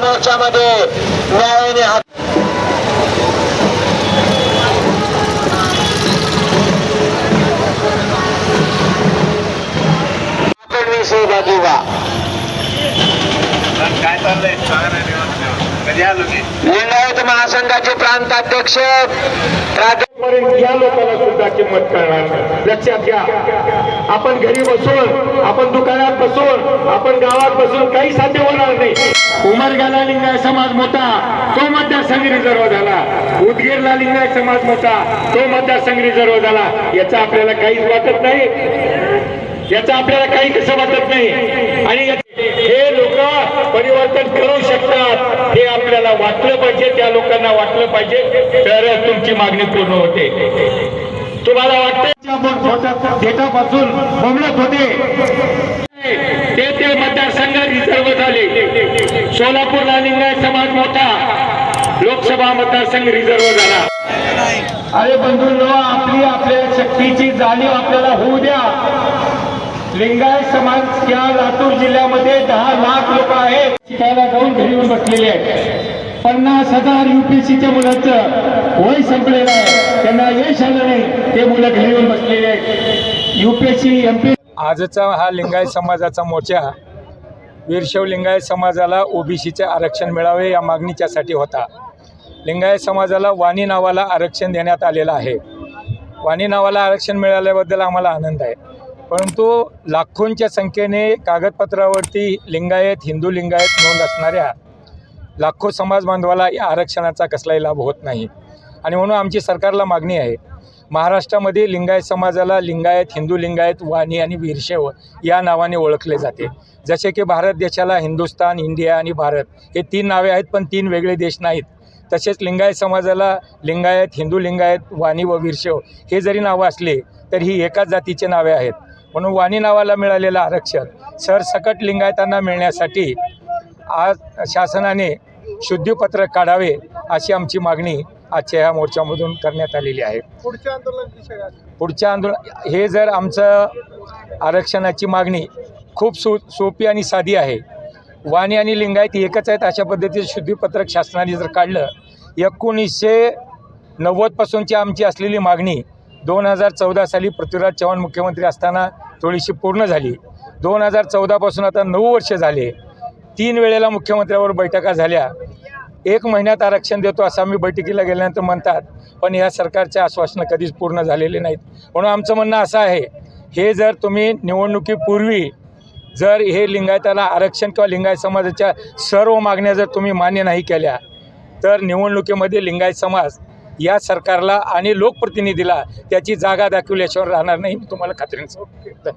मोर्चामध्ये न्यायाने हात आपण मी सहभागी व्हा काय चाललंय सांगा ना निवांत. कधी आलो की लिंगायत महासंघाचे प्रांताध्यक्ष या लोकांना सुद्धा किंमत करणार. लक्षात घ्या आपण घरी बसून आपण दुकानात बसून आपण गावात बसून काही साध्य होणार नाही. उमरगाला लिंगाय समाज मोठा तो मतदारसंघ रिझर्व झाला. उदगीरला लिंगाय समाज मोठा तो मतदारसंघ रिझर्व झाला. याचा आपल्याला काहीच वाटत नाही. याचा आपल्याला काही कसं वाटत नाही. आणि हे लोक परिवर्तन करू शकतात. हे आपल्याला वाटलं पाहिजे त्या लोकांना वाटलं पाहिजे. तरच तुमची मागणी पूर्ण होते. तुम्हाला वाटतं डेटापासून बोमलत होते. ते ते मतदारसंघ रिझर्व झाले. सोलापूरला लिंगायत समाज मोठा. लोकसभा मतदारसंघ रिझर्व झाला. अरे बंधूंनो आपली आपल्या शक्तीची जाणीव आपल्याला होऊ द्या. लिंगायत समाज या लातूर जिल्ह्यामध्ये दहा लाख लोक आहेत. शिकायला जाऊन घरी येऊन बसलेले आहेत. पन्नास हजार युपीएससीच्या मुलांचं वय संपलेलं आहे. त्यांना यश आलं नाही. ते मुलं घरी येऊन बसलेले आहेत. युपीएससी एमपी आजचा हा लिंगायत समाजाचा मोर्चा वीरशैव लिंगायत समाजाला ओबीसीचे आरक्षण मिळावे या मागणीच्यासाठी होता. लिंगायत समाजाला वाणी नावाला आरक्षण देण्यात आलेलं आहे. वाणी नावाला आरक्षण मिळाल्याबद्दल आम्हाला आनंद आहे. परंतु लाखोंच्या संख्येने कागदपत्रावरती लिंगायत हिंदू लिंगायत नोंद असणाऱ्या लाखो समाज बांधवाला या आरक्षणाचा कसलाही लाभ होत नाही. आणि म्हणून आमची सरकारला मागणी आहे. महाराष्ट्रामध्ये लिंगायत समाजाला लिंगायत हिंदू लिंगायत वाणी आणि वीरशैव या नावाने ओळखले जाते. जसे की भारत देशाला हिंदुस्तान इंडिया आणि भारत हे तीन नावे आहेत पण तीन वेगळे देश नाहीत. तसेच लिंगायत समाजाला लिंगायत हिंदू लिंगायत वाणी व वीरशैव हे जरी नावं असले तर ही एकाच जातीचे नावे आहेत. म्हणून वाणी नावाला मिळालेलं आरक्षण सरसकट लिंगायतांना मिळण्यासाठी आज शासनाने शुद्धीपत्रक काढावे अशी आमची मागणी आजच्या ह्या मोर्चामधून करण्यात आलेली आहे. पुढच्या आंदोलन पुढच्या आंदोलन हे जर आमचं आरक्षणाची मागणी खूप सो सोपी आणि साधी आहे वाणी आणि लिंगायत एकच आहेत अशा पद्धतीचं शुद्धीपत्रक शासनाने जर काढलं एकोणीसशे नव्वदपासूनची आमची असलेली मागणी दोन हजार चौदा साली पृथ्वीराज चव्हाण मुख्यमंत्री असताना थोडीशी पूर्ण झाली. दोन हजार चौदापासून आता नऊ वर्ष झाले. तीन वेळेला मुख्यमंत्र्यावर बैठका झाल्या. एक महिन्यात आरक्षण देतो असं आम्ही बैठकीला गेल्यानंतर म्हणतात पण या सरकारच्या आश्वासनं कधीच पूर्ण झालेले नाहीत. म्हणून आमचं म्हणणं असं आहे हे जर तुम्ही निवडणुकीपूर्वी जर हे लिंगायताला आरक्षण किंवा लिंगायत समाजाच्या सर्व मागण्या जर तुम्ही मान्य नाही केल्या तर निवडणुकीमध्ये लिंगायत समाज या सरकारला आणि लोकप्रतिनिधीला त्याची जागा दाखवल्याशिवाय राहणार नाही मी तुम्हाला खात्रीने सांगतो.